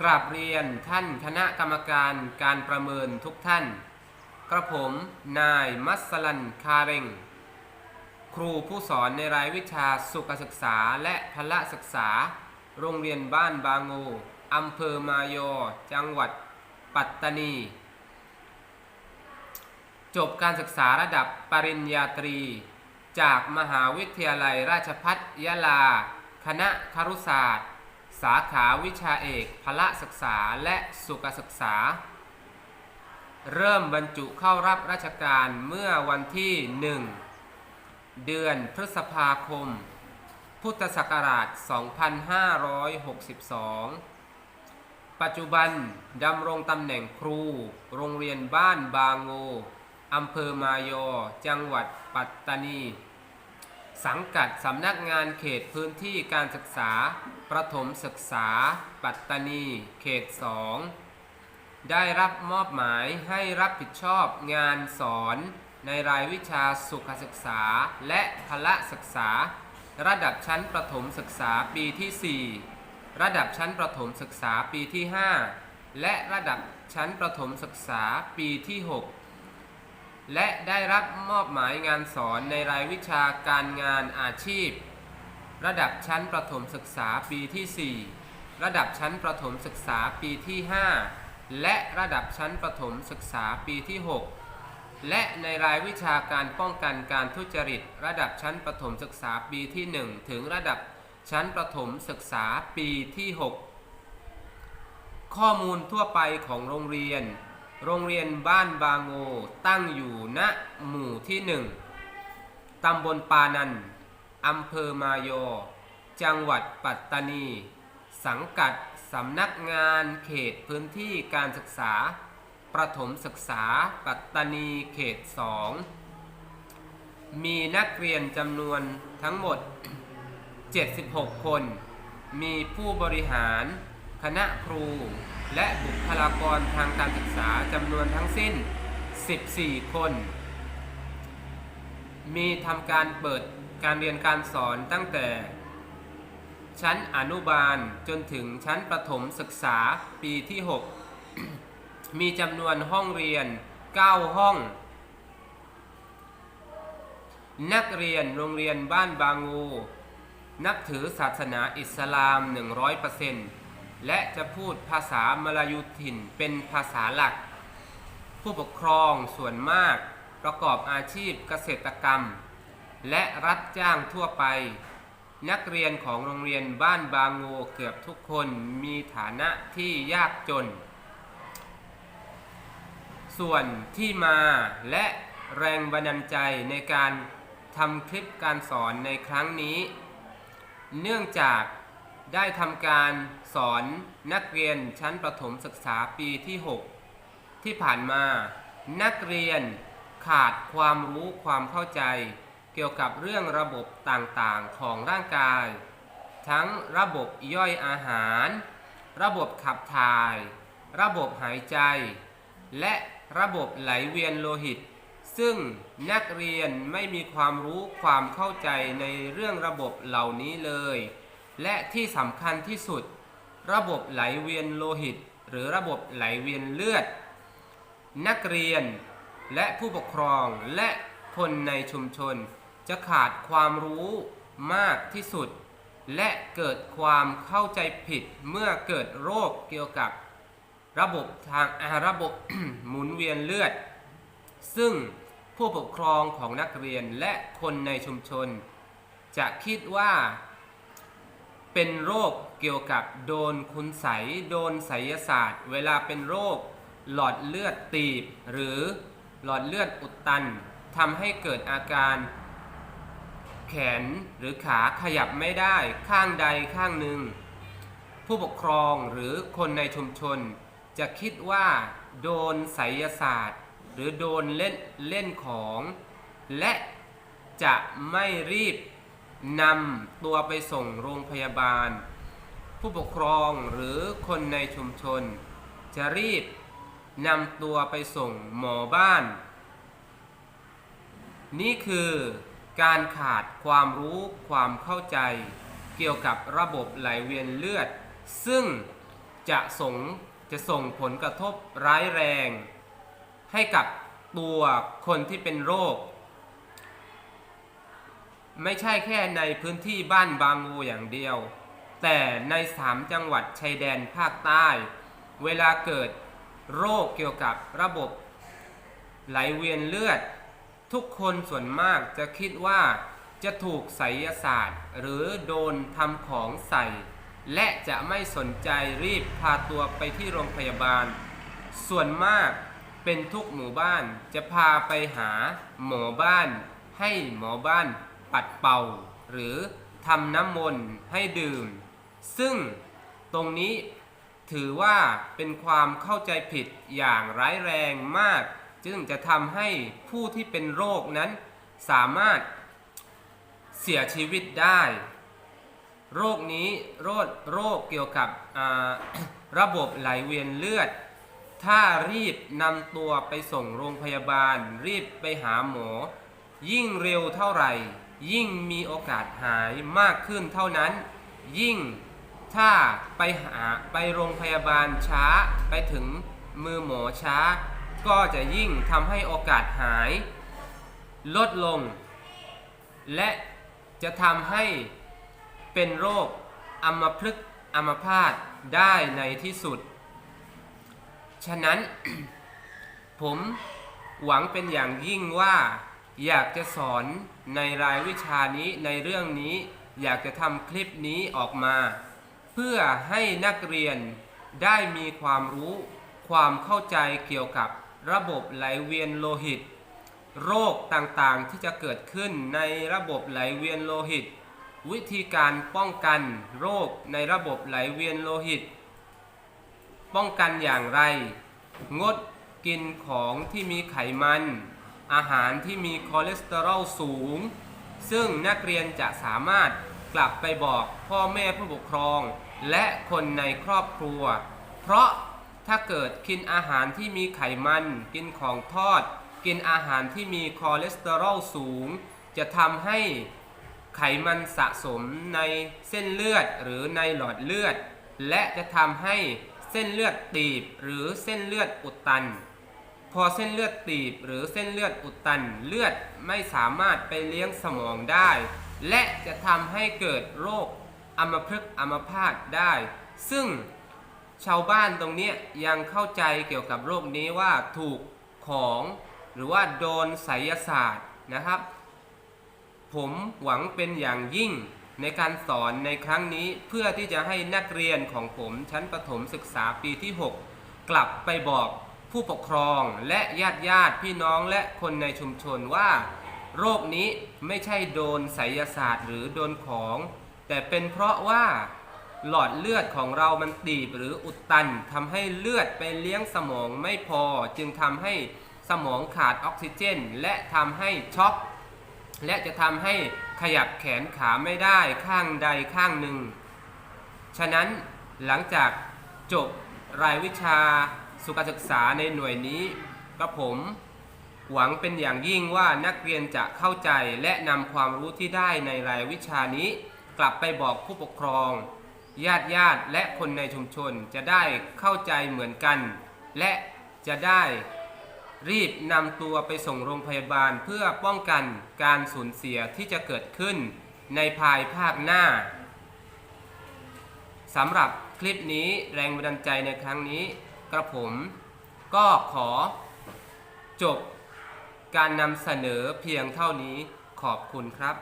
กราบเรียนท่านคณะกรรมการการประเมินทุกท่าน กระผมนายมัสลันคาเรงครูผู้สอนในรายวิชาสุขศึกษาและพละศึกษา โรงเรียนบ้านบางงูอำเภอมายอ จังหวัดปัตตานี จบการศึกษาระดับปริญญาตรี จากมหาวิทยาลัยราชภัฏยะลา คณะครุศาสตร์ สาขาวิชาเอกพละศึกษาและสุขศึกษา เริ่มบรรจุเข้ารับราชการเมื่อวันที่ 1 เดือนพฤษภาคม พุทธศักราช 2562 ปัจจุบันดำรงตำแหน่งครู โรงเรียนบ้านบางโงอำเภอมายอ จังหวัดปัตตานี สังกัดสำนักงานเขตพื้นที่การศึกษา ประถมศึกษา ปัตตานี เขต 2 ได้รับมอบหมายให้รับผิดชอบงานสอนในรายวิชาสุขศึกษาและพละศึกษา ระดับชั้นประถมศึกษาปีที่ 4 ระดับชั้นประถมศึกษาปีที่ 5 และระดับชั้นประถมศึกษาปีที่ 6 และได้รับมอบหมายงานสอนในรายวิชาการงานอาชีพ ระดับชั้นประถมศึกษาปีที่ 4 ระดับชั้นประถมศึกษาปีที่ 5 และระดับชั้นประถมศึกษาปีที่ 6 และในรายวิชาการป้องกันการทุจริต ระดับชั้นประถมศึกษาปีที่ 1 ถึงระดับชั้นประถมศึกษาปีที่ 6 ข้อมูลทั่วไปของโรงเรียน โรงเรียนบ้านบางโงตั้งอยู่ณหมู่ที่หนึ่งตำบลปานันอำเภอมายอ จังหวัดปัตตานี สังกัดสำนักงานเขตพื้นที่การศึกษา ประถมศึกษาปัตตานีเขต 2 มีนักเรียนจำนวนทั้งหมด 76 คน มีผู้บริหาร คณะครู และบุคลากรทางการศึกษาจำนวนทั้งสิ้น 14 คน มีทำการเปิดการเรียนการสอนตั้งแต่ ชั้นอนุบาลจนถึงชั้นประถมศึกษาปีที่ 6 มีจำนวนห้องเรียน 9 ห้อง นักเรียนโรงเรียนบ้านบางงูนับถือศาสนาอิสลาม 100% และจะพูดภาษามลายูถิ่นเป็นภาษาหลัก ผู้ปกครองส่วนมากประกอบอาชีพเกษตรกรรม และรับจ้างทั่วไป นักเรียนของโรงเรียนบ้านบางโงเกือบทุกคนมีฐานะที่ยากจน ส่วนที่มาและแรงบันดาลใจในการทำคลิปการสอนในครั้งนี้ เนื่องจาก ได้ทำการสอนนักเรียนชั้นประถมศึกษาปีที่ 6 ที่ผ่านมา นักเรียนขาดความรู้ความเข้าใจ เกี่ยวกับเรื่องระบบต่างๆของร่างกาย ทั้งระบบย่อยอาหาร ระบบขับถ่าย ระบบหายใจ และระบบไหลเวียนโลหิต ซึ่งนักเรียนไม่มีความรู้ความเข้าใจในเรื่องระบบเหล่านี้เลย และที่สำคัญที่สุด ระบบไหลเวียนโลหิต หรือระบบไหลเวียนเลือด นักเรียนและผู้ปกครองและคนในชุมชน จะขาดความรู้มากที่สุด และเกิดความเข้าใจผิดเมื่อเกิดโรคเกี่ยวกับ ระบบทางอาระบบหมุนเวียนเลือด ซึ่งผู้ปกครองของนักเรียนและคนในชุมชน จะคิดว่า เป็นโรคเกี่ยวกับโดนคุณไสโดนไสยศาสตร์ เวลาเป็นโรค หลอดเลือดตีบ หรือหลอดเลือดอุดตันทำให้เกิดอาการ แขนหรือขาขยับไม่ได้ข้างใดข้างหนึ่ง ผู้ปกครองหรือคนในชุมชน จะคิดว่า โดนไสยศาสตร์ หรือโดนเล่นเล่นของ และจะไม่รีบ นำตัวไปส่งโรงพยาบาล ผู้ปกครองหรือคนในชุมชน จะรีบนำตัวไปส่งหมอบ้าน นี่คือการขาดความรู้ความเข้าใจเกี่ยวกับระบบไหลเวียนเลือด ซึ่งจะส่งจะส่งผลกระทบร้ายแรง ให้กับตัวคนที่เป็นโรค ไม่ใช่แค่ในพื้นที่บ้านบางงูอย่างเดียว แต่ในสามจังหวัดชายแดนภาคใต้ เวลาเกิดโรคเกี่ยวกับระบบ ไหลเวียนเลือด ทุกคนส่วนมากจะคิดว่าจะถูกไสยศาสตร์ หรือโดนทำของใส่ และจะไม่สนใจรีบพาตัวไปที่โรงพยาบาล ส่วนมากเป็นทุกหมู่บ้านจะพาไปหาหมอบ้านให้หมอบ้าน ปัดเป่า หรือทำน้ำมนต์ให้ดื่ม ซึ่งตรงนี้ถือว่าเป็นความเข้าใจผิดอย่างร้ายแรงมาก จึงจะทำให้ผู้ที่เป็นโรคนั้นสามารถเสียชีวิตได้ โรคนี้โรคโรคเกี่ยวกับระบบไหลเวียนเลือด ถ้ารีบนำตัวไปส่งโรงพยาบาล รีบไปหาหมอ ยิ่งเร็วเท่าไหร่ ยิ่งมีโอกาสหายมากขึ้นเท่านั้น ยิ่งถ้าไปหาไปโรงพยาบาลช้าไปถึงมือหมอช้า ก็จะยิ่งทำให้โอกาสหาย ลดลง และจะทำให้เป็นโรคอัมพฤกษ์อัมพาตได้ในที่สุด ฉะนั้น ผมหวังเป็นอย่างยิ่งว่า อยากจะสอนในรายวิชานี้ในเรื่องนี้ อยากจะทำคลิปนี้ออกมา เพื่อให้นักเรียนได้มีความรู้ ความเข้าใจเกี่ยวกับระบบไหลเวียนโลหิต โรคต่างๆที่จะเกิดขึ้นในระบบไหลเวียนโลหิต วิธีการป้องกันโรคในระบบไหลเวียนโลหิต ป้องกันอย่างไร งดกินของที่มีไขมัน อาหารที่มีคอเลสเตอรอลสูง ซึ่งนักเรียนจะสามารถกลับไปบอกพ่อแม่ผู้ปกครอง และคนในครอบครัว เพราะถ้าเกิดกินอาหารที่มีไขมัน กินของทอด กินอาหารที่มีคอเลสเตอรอลสูง จะทำให้ไขมันสะสมในเส้นเลือดหรือในหลอดเลือด และจะทำให้เส้นเลือดตีบหรือเส้นเลือดอุดตัน พอเส้นเลือดตีบหรือเส้นเลือดอุดตันเลือดไม่สามารถไปเลี้ยงสมองได้ และจะทำให้เกิดโรคอัมพฤกษ์อัมพาตได้ ซึ่งชาวบ้านตรงนี้ยยังเข้าใจเกี่ยวกับโรคนี้ว่าถูกของหรือว่าโดนไสยศาสตร์นะครับ ผมหวังเป็นอย่างยิ่งในการสอนในครั้งนี้เพื่อที่จะให้นักเรียนของผมชั้นประถมศึกษาปีที่ 6 กลับไปบอก ผู้ปกครองและญาติญาติพี่น้องและคนในชุมชนว่า โรคนี้ไม่ใช่โดนไสยศาสตร์หรือโดนของ แต่เป็นเพราะว่าหลอดเลือดของเรามันตีบหรืออุดตันทำให้เลือดไปเลี้ยงสมองไม่พอ จึงทำให้สมองขาดออกซิเจน และทำให้ช็อกและจะทำให้ขยับแขนขาไม่ได้ข้างใดข้างหนึ่ง ฉะนั้นหลังจากจบรายวิชา สุขศึกษาในหน่วยนี้กระผม หวังเป็นอย่างยิ่งว่านักเรียนจะเข้าใจและนำความรู้ที่ได้ในรายวิชานี้ กลับไปบอกผู้ปกครอง ญาติญาติและคนในชุมชนจะได้เข้าใจเหมือนกัน และจะได้รีบนำตัวไปส่งโรงพยาบาลเพื่อป้องกันการสูญเสียที่จะเกิดขึ้นในภายภาคหน้าสำหรับคลิปนี้แรงบันดาลใจในครั้งนี้ กระผม ก็ขอจบการนำเสนอเพียงเท่านี้ขอบคุณครับ